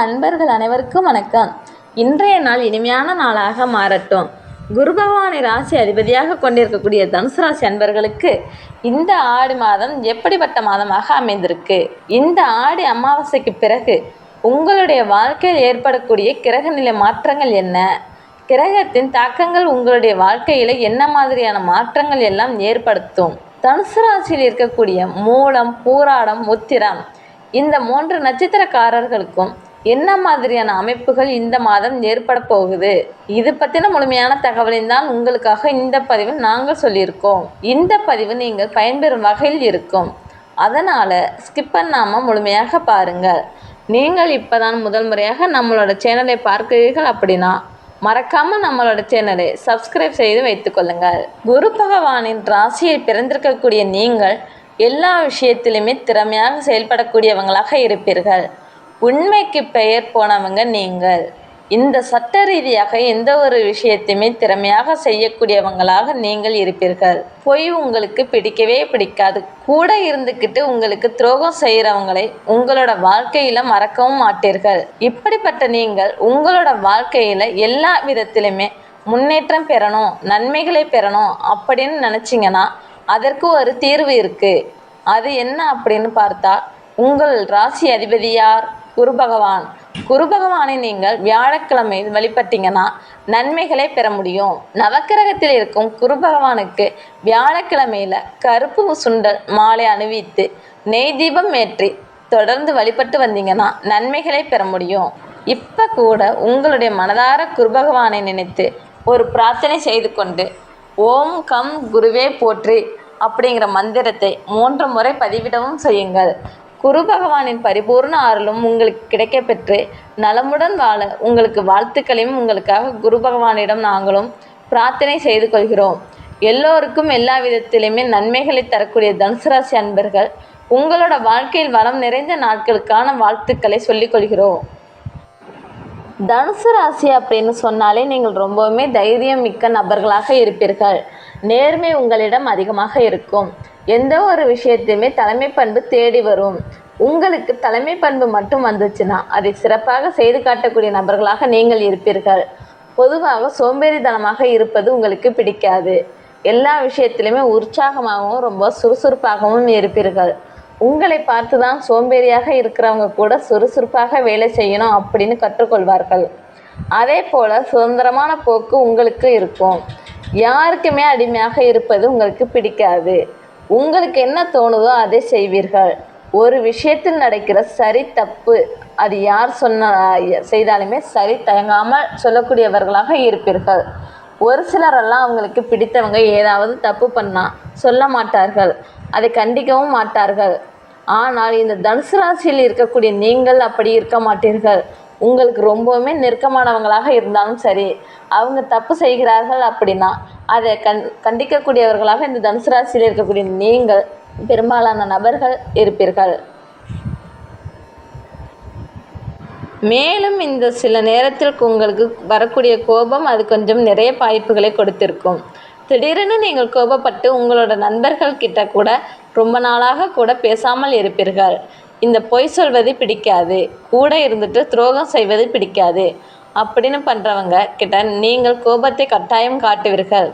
அன்பர்கள் அனைவருக்கும் வணக்கம். இன்றைய நாள் இனிமையான நாளாக மாறட்டும். குரு பகவானை ராசி அதிபதியாக கொண்டிருக்கக்கூடிய தனுசு ராசி அன்பர்களுக்கு இந்த ஆடி மாதம் எப்படிப்பட்ட மாதமாக அமைந்திருக்கு? இந்த ஆடி அமாவாசைக்கு பிறகு உங்களுடைய வாழ்க்கையில் ஏற்படக்கூடிய கிரகநிலை மாற்றங்கள் என்ன? கிரகத்தின் தாக்கங்கள் உங்களுடைய வாழ்க்கையில் என்ன மாதிரியான மாற்றங்கள் எல்லாம் ஏற்படுத்தும்? தனுசு ராசியில் இருக்கக்கூடிய மூலம் பூராடம் உத்திரம் இந்த மூன்று நட்சத்திரக்காரர்களுக்கும் என்ன மாதிரியான அமைப்புகள் இந்த மாதம் ஏற்பட போகுது? இது பற்றின முழுமையான தகவலின் தான் உங்களுக்காக இந்த பதிவு நாங்கள் சொல்லியிருக்கோம். இந்த பதிவு நீங்கள் பயன்பெறும் வகையில் இருக்கும். அதனால் ஸ்கிப் பண்ணாமல் முழுமையாக பாருங்கள். நீங்கள் இப்போ தான் முதல் முறையாக நம்மளோட சேனலை பார்க்கிறீர்கள் அப்படின்னா மறக்காமல் நம்மளோட சேனலை சப்ஸ்கிரைப் செய்து வைத்துக்கொள்ளுங்கள் குரு பகவானின் ராசியில் பிறந்திருக்கக்கூடிய நீங்கள் எல்லா விஷயத்திலுமே திறமையாக செயல்படக்கூடியவங்களாக இருப்பீர்கள். உண்மைக்கு பெயர் போனவங்க நீங்கள். இந்த சட்ட ரீதியாக எந்த ஒரு விஷயத்தையுமே திறமையாக செய்யக்கூடியவங்களாக நீங்கள் இருப்பீர்கள். பொய் உங்களுக்கு பிடிக்கவே பிடிக்காது. கூட இருந்துக்கிட்டு உங்களுக்கு துரோகம் செய்கிறவங்களை உங்களோட வாழ்க்கையில் மறக்கவும் மாட்டீர்கள். இப்படிப்பட்ட நீங்கள் உங்களோட வாழ்க்கையில் எல்லா விதத்திலுமே முன்னேற்றம் பெறணும் நன்மைகளை பெறணும் அப்படின்னு நினச்சிங்கன்னா அதற்கு ஒரு தீர்வு இருக்குது அது என்ன அப்படின்னு பார்த்தா உங்கள் ராசி அதிபதி யார்? குரு பகவான். குரு பகவானை நீங்கள் வியாழக்கிழமை வழிபட்டீங்கன்னா நன்மைகளை பெற முடியும். நவக்கிரகத்தில் இருக்கும் குரு பகவானுக்கு வியாழக்கிழமையில் கருப்பு சுண்டல் மாலை அணிவித்து நெய் தீபம் ஏற்றி தொடர்ந்து வழிபட்டு வந்தீங்கன்னா நன்மைகளை பெற முடியும். இப்போ கூட உங்களுடைய மனதார குரு பகவானை நினைத்து ஒரு பிரார்த்தனை செய்து கொண்டு ஓம் கம் குருவே போற்றி அப்படிங்கிற மந்திரத்தை மூன்று முறை பதிவிடவும் செய்யுங்கள். குரு பகவானின் பரிபூர்ண ஆறலும் உங்களுக்கு கிடைக்கப்பெற்று நலமுடன் வாழ உங்களுக்கு வாழ்த்துக்களையும் உங்களுக்காக குரு பகவானிடம் நாங்களும் பிரார்த்தனை செய்து கொள்கிறோம். எல்லோருக்கும் எல்லா விதத்திலுமே நன்மைகளை தரக்கூடிய தனுசராசி அன்பர்கள் உங்களோட வாழ்க்கையில் வளம் நிறைந்த நாட்களுக்கான வாழ்த்துக்களை சொல்லிக்கொள்கிறோம் தனுசு ராசி அப்படின்னு சொன்னாலே நீங்கள் ரொம்பவுமே தைரியம் மிக்க நபர்களாக இருப்பீர்கள். நேர்மை உங்களிடம் அதிகமாக இருக்கும். எந்த ஒரு விஷயத்தையுமே தலைமை பண்பு தேடி வரும். உங்களுக்கு தலைமை பண்பு மட்டும் வந்துச்சுன்னா அதை சிறப்பாக செய்து காட்டக்கூடிய நபர்களாக நீங்கள் இருப்பீர்கள். பொதுவாக சோம்பேறித்தனமாக இருப்பது உங்களுக்கு பிடிக்காது. எல்லா விஷயத்திலுமே உற்சாகமாகவும் ரொம்ப சுறுசுறுப்பாகவும் இருப்பீர்கள். உங்களை பார்த்து தான் சோம்பேறியாக இருக்கிறவங்க கூட சுறுசுறுப்பாக வேலை செய்யணும் அப்படின்னு கற்றுக்கொள்வார்கள். அதே போல் சுதந்திரமான போக்கு உங்களுக்கு இருக்கும். யாருக்குமே அடிமையாக இருப்பது உங்களுக்கு பிடிக்காது. உங்களுக்கு என்ன தோணுதோ அதை செய்வீர்கள். ஒரு விஷயத்தில் நடக்கிற சரி தப்பு அது யார் சொன்ன செய்தாலுமே சரி தயங்காமல் சொல்லக்கூடியவர்களாக இருப்பீர்கள். ஒரு சிலரெல்லாம் அவங்களுக்கு பிடித்தவங்க ஏதாவது தப்பு பண்ணால் சொல்ல மாட்டார்கள். அதை கண்டிக்கவும் மாட்டார்கள். ஆனால் இந்த தனுசு ராசியில் இருக்கக்கூடிய நீங்கள் அப்படி இருக்க மாட்டீர்கள். உங்களுக்கு ரொம்பவுமே நெருக்கமானவங்களாக இருந்தாலும் சரி அவங்க தப்பு செய்கிறார்கள் அப்படின்னா அதை கண் கண்டிக்கக்கூடியவர்களாக இந்த தனுசு ராசியில் இருக்கக்கூடிய நீங்கள் பெரும்பாலான நபர்கள் இருப்பீர்கள். மேலும் இந்த சில நேரத்தில் உங்களுக்கு வரக்கூடிய கோபம் அது கொஞ்சம் நிறைய வாய்ப்புகளை கொடுத்திருக்கும். திடீரென நீங்கள் கோபப்பட்டு உங்களோட நண்பர்கள் கிட்ட கூட ரொம்ப நாளாக கூட பேசாமல் இருப்பீர்கள். இந்த பொய் சொல்வது பிடிக்காது. கூட இருந்துட்டு துரோகம் செய்வது பிடிக்காது. அப்படின்னு பண்ணுறவங்க கிட்ட நீங்கள் கோபத்தை கட்டாயம் காட்டுவீர்கள்.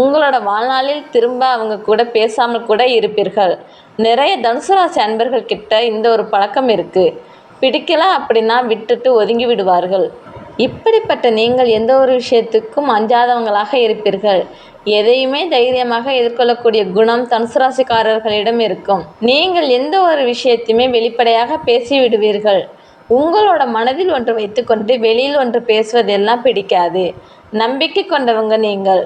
உங்களோட வாழ்நாளில் திரும்ப அவங்க கூட பேசாமல் கூட இருப்பீர்கள். நிறைய தனுசு ராசி அன்பர்கள் கிட்ட இந்த ஒரு பழக்கம் இருக்குது பிடிக்கல அப்படின்னா விட்டுட்டு ஒதுங்கி விடுவார்கள். இப்படிப்பட்ட நீங்கள் எந்த ஒரு விஷயத்துக்கும் அஞ்சாதவங்களாக இருப்பீர்கள். எதையுமே தைரியமாக எதிர்கொள்ளக்கூடிய குணம் தனுசு ராசிக்காரர்களிடம் இருக்கும். நீங்கள் எந்த ஒரு விஷயத்தையுமே வெளிப்படையாக பேசி விடுவீர்கள் உங்களோட மனதில் ஒன்று வைத்துக்கொண்டு வெளியில் ஒன்று பேசுவதெல்லாம் பிடிக்காது. நம்பிக்கை கொண்டவங்க நீங்கள்.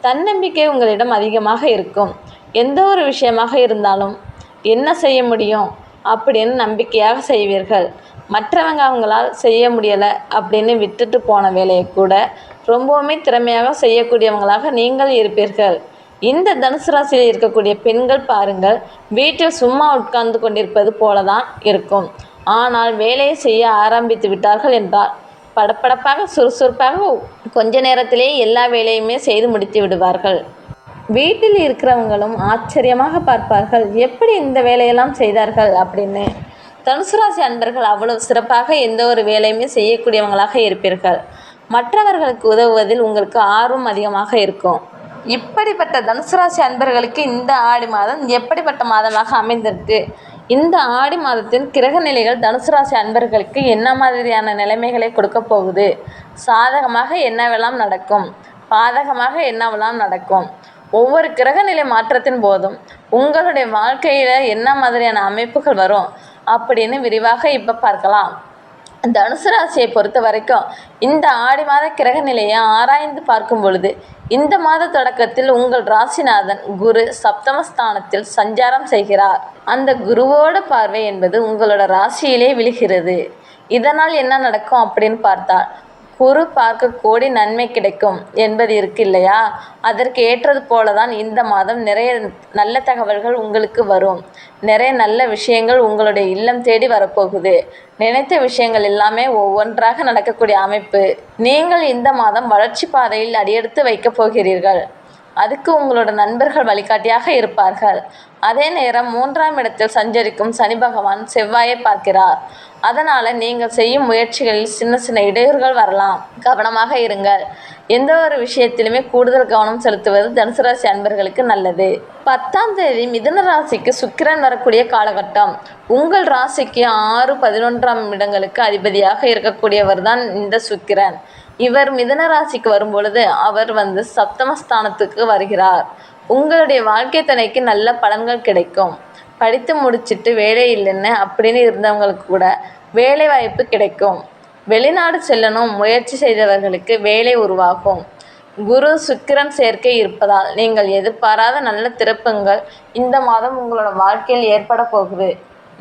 தன்னம்பிக்கை உங்களிடம் அதிகமாக இருக்கும். எந்த ஒரு விஷயமாக இருந்தாலும் என்ன செய்ய முடியும்? அப்படின்னு நம்பிக்கையாக செய்வீர்கள். மற்றவங்க அவங்களால் செய்ய முடியலை அப்படின்னு விட்டுட்டு போன வேலையை கூட ரொம்பவுமே திறமையாக செய்யக்கூடியவங்களாக நீங்கள் இருப்பீர்கள். இந்த தனுசு ராசியில் இருக்கக்கூடிய பெண்கள் பாருங்கள் வீட்டில் சும்மா உட்கார்ந்து கொண்டிருப்பது போல தான் இருக்கும். ஆனால் வேலையை செய்ய ஆரம்பித்து விட்டார்கள் என்றால் படப்படப்பாக சுறுசுறுப்பாக கொஞ்ச நேரத்திலே எல்லா வேலையுமே செய்து முடித்து விடுவார்கள். வீட்டில் இருக்கிறவங்களும் ஆச்சரியமாக பார்ப்பார்கள் எப்படி இந்த வேலையெல்லாம் செய்தார்கள்? அப்படின்னு. தனுசு ராசி அன்பர்கள் அவ்வளவு சிறப்பாக எந்த ஒரு வேலையுமே செய்யக்கூடியவங்களாக இருப்பீர்கள். மற்றவர்களுக்கு உதவுவதில் உங்களுக்கு ஆர்வம் அதிகமாக இருக்கும். இப்படிப்பட்ட தனுசு ராசி அன்பர்களுக்கு இந்த ஆடி மாதம் எப்படிப்பட்ட மாதமாக அமைந்திருக்கு? இந்த ஆடி மாதத்தின் கிரக நிலைகள் தனுசு ராசி அன்பர்களுக்கு என்ன மாதிரியான நிலைமைகளை கொடுக்க போகுது? சாதகமாக என்னவெல்லாம் நடக்கும்? பாதகமாக என்னவெல்லாம் நடக்கும்? ஒவ்வொரு கிரகநிலை மாற்றத்தின் போதும் உங்களுடைய வாழ்க்கையில் என்ன மாதிரியான அமைப்புகள் வரும்? அப்படின்னு விரிவாக இப்போ பார்க்கலாம். தனுசு ராசியை பொறுத்த வரைக்கும் இந்த ஆடி மாத கிரக நிலையை ஆராய்ந்து பார்க்கும் பொழுது இந்த மாத தொடக்கத்தில் உங்கள் ராசிநாதன் குரு சப்தமஸ்தானத்தில் சஞ்சாரம் செய்கிறார். அந்த குருவோட பார்வை என்பது உங்களோட ராசியிலே விழுகிறது. இதனால் என்ன நடக்கும் அப்படின்னு பார்த்தால் குரு பார்க்க கோடி நன்மை கிடைக்கும் என்பது இருக்கு இல்லையா? அதற்கு ஏற்றது போல தான் இந்த மாதம் நிறைய நல்ல தகவல்கள் உங்களுக்கு வரும். நிறைய நல்ல விஷயங்கள் உங்களுடைய இல்லம் தேடி வரப்போகுது. நினைத்த விஷயங்கள் எல்லாமே ஒவ்வொன்றாக நடக்கக்கூடிய அமைப்பு. நீங்கள் இந்த மாதம் வளர்ச்சி பாதையில் அடியெடுத்து வைக்கப் போகிறீர்கள். அதுக்கு உங்களோட நண்பர்கள் வழிகாட்டியாக இருப்பார்கள். அதே நேரம் மூன்றாம் இடத்தில் சஞ்சரிக்கும் சனி பகவான் செவ்வாயை பார்க்கிறார். அதனால் நீங்கள் செய்யும் முயற்சிகளில் சின்ன சின்ன இடையூறுகள் வரலாம். கவனமாக இருங்கள். எந்த ஒரு விஷயத்திலுமே கூடுதல் கவனம் செலுத்துவது தனுசு ராசி அன்பர்களுக்கு நல்லது. பத்தாம் தேதி மிதுன ராசிக்கு சுக்கிரன் வரக்கூடிய காலகட்டம். உங்கள் ராசிக்கு ஆறு பதினொன்றாம் இடங்களுக்கு அதிபதியாக இருக்கக்கூடியவர் தான் இந்த சுக்கிரன். இவர் மிதன ராசிக்கு வரும்பொழுது அவர் வந்து சப்தமஸ்தானத்துக்கு வருகிறார். உங்களுடைய வாழ்க்கை துணைக்கு நல்ல பலன்கள் கிடைக்கும். படித்து முடிச்சிட்டு வேலை இல்லைன்னு அப்படின்னு இருந்தவங்களுக்கு கூட வேலை வாய்ப்பு கிடைக்கும். வெளிநாடு செல்லணும் முயற்சி செய்தவர்களுக்கு வேலை உருவாகும். குரு சுக்கிரன் சேர்க்கை இருப்பதால் நீங்கள் எதிர்பாராத நல்ல திருப்பங்கள் இந்த மாதம் உங்களோட வாழ்க்கையில் ஏற்பட போகுது.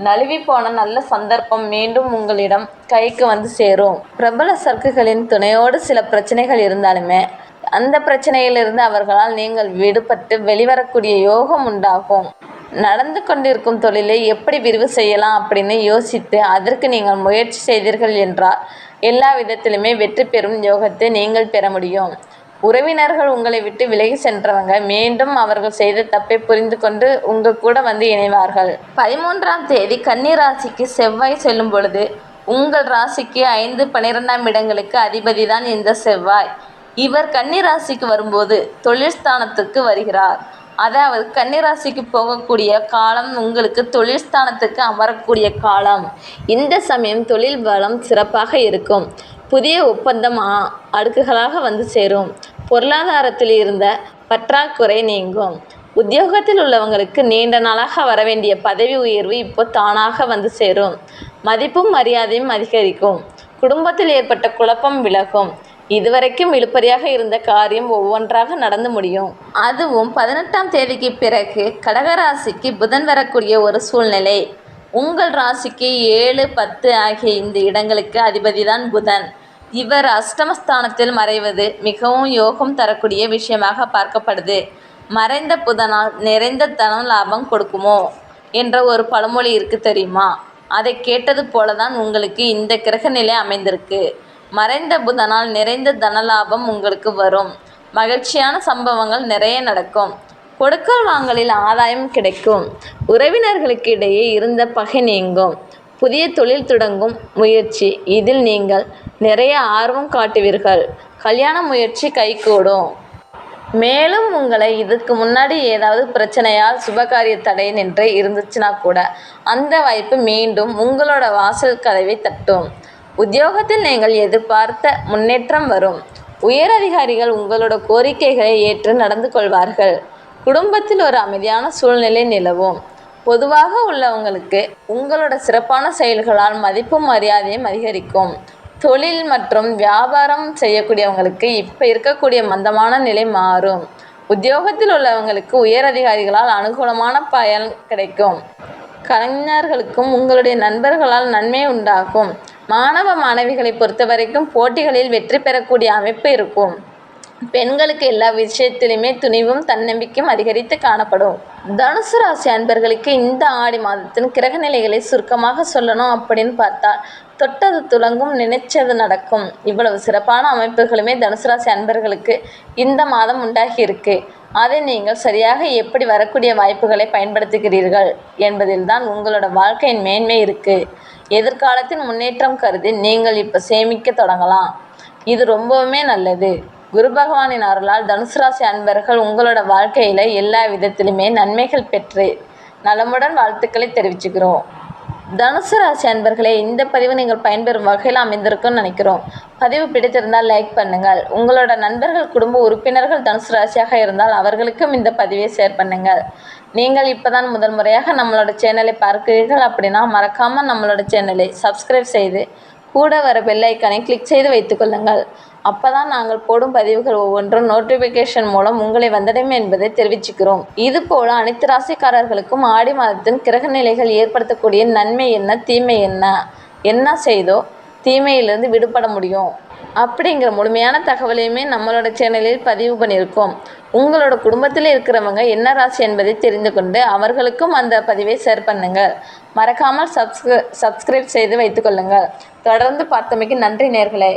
நழுவி போன நல்ல சந்தர்ப்பம் மீண்டும் உங்களிடம் கைக்கு வந்து சேரும். பிரபல சர்க்குகளின் துணையோடு சில பிரச்சனைகள் இருந்தாலுமே அந்த பிரச்சனையிலிருந்து அவர்களால் நீங்கள் விடுபட்டு வெளிவரக்கூடிய யோகம் உண்டாகும். நடந்து கொண்டிருக்கும் தொழிலை எப்படி விரிவு செய்யலாம் அப்படின்னு யோசித்து அதற்கு நீங்கள் முயற்சி செய்தீர்கள் என்றால் எல்லா விதத்திலுமே வெற்றி பெறும் யோகத்தை நீங்கள் பெற முடியும். உறவினர்கள் உங்களை விட்டு விலகி சென்றவங்க. மீண்டும் அவர்கள் செய்த தப்பை புரிந்து கொண்டு உங்கள் கூட வந்து இணைவார்கள். பதிமூன்றாம் தேதி கன்னி ராசிக்கு செவ்வாய் செல்லும் பொழுது உங்கள் ராசிக்கு ஐந்து பன்னிரெண்டாம் இடங்களுக்கு அதிபதி தான் இந்த செவ்வாய். இவர் கன்னி ராசிக்கு வரும்போது தொழிற்ஸ்தானத்துக்கு வருகிறார். அதாவது கன்னிராசிக்கு போகக்கூடிய காலம் உங்களுக்கு தொழிற்ஸ்தானத்துக்கு அமரக்கூடிய காலம். இந்த சமயம் தொழில் பலம் சிறப்பாக இருக்கும். புதிய ஒப்பந்தம் அடுக்குகளாக வந்து சேரும். பொருளாதாரத்தில் இருந்த பற்றாக்குறை நீங்கும். உத்தியோகத்தில் உள்ளவங்களுக்கு நீண்ட நாளாக வர வேண்டிய பதவி உயர்வு இப்போ தானாக வந்து சேரும். மதிப்பும் மரியாதையும் அதிகரிக்கும். குடும்பத்தில் ஏற்பட்ட குழப்பம் விலகும். இதுவரைக்கும் இழுப்பறியாக இருந்த காரியம் ஒவ்வொன்றாக நடந்து முடியும். அதுவும் பதினெட்டாம் தேதிக்கு பிறகு கடகராசிக்கு புதன் வரக்கூடிய ஒரு சூழ்நிலை. உங்கள் ராசிக்கு ஏழு பத்து ஆகிய இந்த இடங்களுக்கு அதிபதி தான் புதன். இவர் அஷ்டமஸ்தானத்தில் மறைவது மிகவும் யோகம் தரக்கூடிய விஷயமாக பார்க்கப்படுது. மறைந்த புதனால் நிறைந்த தனம் லாபம் கொடுக்குமோ? என்ற ஒரு பழமொழி இருக்கு தெரியுமா? அதை கேட்டது போல தான் உங்களுக்கு இந்த கிரக நிலை அமைந்திருக்கு. மறைந்த புதனால் நிறைந்த தனலாபம் உங்களுக்கு வரும். மகிழ்ச்சியான சம்பவங்கள் நிறைய நடக்கும். கொடுக்கல் வாங்கலில் ஆதாயம் கிடைக்கும். உறவினர்களுக்கு இடையே இருந்த பகை நீங்கும். புதிய தொழில் தொடங்கும் முயற்சி. இதில் நீங்கள் நிறைய ஆர்வம் காட்டுவீர்கள். கல்யாண முயற்சி கைகூடும். மேலும் உங்களை இதுக்கு முன்னாடி ஏதாவது பிரச்சனையால் சுபகாரிய தடை நின்று இருந்துச்சுன்னா கூட அந்த வாய்ப்பு மீண்டும் உங்களோட வாசல் கதவை தட்டும். உத்தியோகத்தில் நீங்கள் எதிர்பார்த்த முன்னேற்றம் வரும். உயர் அதிகாரிகள் உங்களோட கோரிக்கைகளை ஏற்று நடந்து கொள்வார்கள். குடும்பத்தில் ஒரு அமைதியான சூழ்நிலை நிலவும். பொதுவாக உள்ளவங்களுக்கு உங்களோட சிறப்பான செயல்களால் மதிப்பும் மரியாதையும் அதிகரிக்கும். தொழில் மற்றும் வியாபாரம் செய்யக்கூடியவங்களுக்கு இப்போ இருக்கக்கூடிய மந்தமான நிலை மாறும். உத்தியோகத்தில் உள்ளவங்களுக்கு உயர் அதிகாரிகளால் அனுகூலமான பயன் கிடைக்கும். கலைஞர்களுக்கும் உங்களுடைய நண்பர்களால் நன்மை உண்டாகும். மாணவ மாணவிகளை பொறுத்தவரைக்கும் போட்டிகளில் வெற்றி பெறக்கூடிய அமைப்பு இருக்கும். பெண்களுக்கு எல்லா விஷயத்திலுமே துணிவும் தன்னம்பிக்கையும் அதிகரித்து காணப்படும். தனுசு ராசி அன்பர்களுக்கு இந்த ஆடி மாதத்தின் கிரக நிலைகளை சுருக்கமாக சொல்லணும் அப்படின்னு பார்த்தா தொட்டது துலங்கும் நினைச்சது நடக்கும். இவ்வளவு சிறப்பான அமைப்புகளுமே தனுசு ராசி அன்பர்களுக்கு இந்த மாதம் உண்டாகி இருக்கு. அதை நீங்கள் சரியாக எப்படி வரக்கூடிய வாய்ப்புகளை பயன்படுத்துகிறீர்கள் என்பதில் தான் உங்களோட வாழ்க்கையின் மேன்மை இருக்கு. எதிர்காலத்தின் முன்னேற்றம் கருதி நீங்கள் இப்போ சேமிக்க தொடங்கலாம். இது ரொம்பவுமே நல்லது. குரு பகவானின் அருளால் தனுசு ராசி அன்பர்கள் உங்களோட வாழ்க்கையில் எல்லா விதத்திலுமே நன்மைகள் பெற்று நலமுடன் வாழ்த்துக்களை தெரிவிச்சுக்கிறோம். தனுசு ராசி அன்பர்களே இந்த பதிவு நீங்கள் பயன்பெறும் வகையில் அமைந்திருக்கும்னு நினைக்கிறோம். பதிவு பிடித்திருந்தால் லைக் பண்ணுங்கள். உங்களோட நண்பர்கள் குடும்ப உறுப்பினர்கள் தனுசு ராசியாக இருந்தால் அவர்களுக்கும் இந்த பதிவை ஷேர் பண்ணுங்கள். நீங்கள் இப்போதான் முதல் முறையாக நம்மளோட சேனலை பார்க்கிறீர்கள் அப்படின்னா மறக்காமல் நம்மளோட சேனலை சப்ஸ்கிரைப் செய்து கூட வர பெல்லைக்கனை கிளிக் செய்து வைத்துக்கொள்ளுங்கள் அப்போ தான் நாங்கள் போடும் பதிவுகள் ஒவ்வொன்றும் நோட்டிஃபிகேஷன் மூலம் உங்களை வந்தடையும் என்பதை தெரிவிச்சுக்கிறோம். இதுபோல் அனைத்து ராசிக்காரர்களுக்கும் ஆடி மாதத்தின் கிரக நிலைகள் ஏற்படுத்தக்கூடிய நன்மை என்ன தீமை என்ன என்ன செய்தோ தீமையிலிருந்து விடுபட முடியும். அப்படிங்கிற முழுமையான தகவலையுமே நம்மளோட சேனலில் பதிவு பண்ணியிருக்கோம். உங்களோட குடும்பத்தில் இருக்கிறவங்க என்ன ராசி என்பதை தெரிந்து கொண்டு அவர்களுக்கும் அந்த பதிவை ஷேர் பண்ணுங்கள். மறக்காமல் சப்ஸ்கிரை சப்ஸ்கிரைப் செய்து வைத்துக்கொள்ளுங்கள் தொடர்ந்து பார்த்தமைக்கு நன்றி நேர்களே.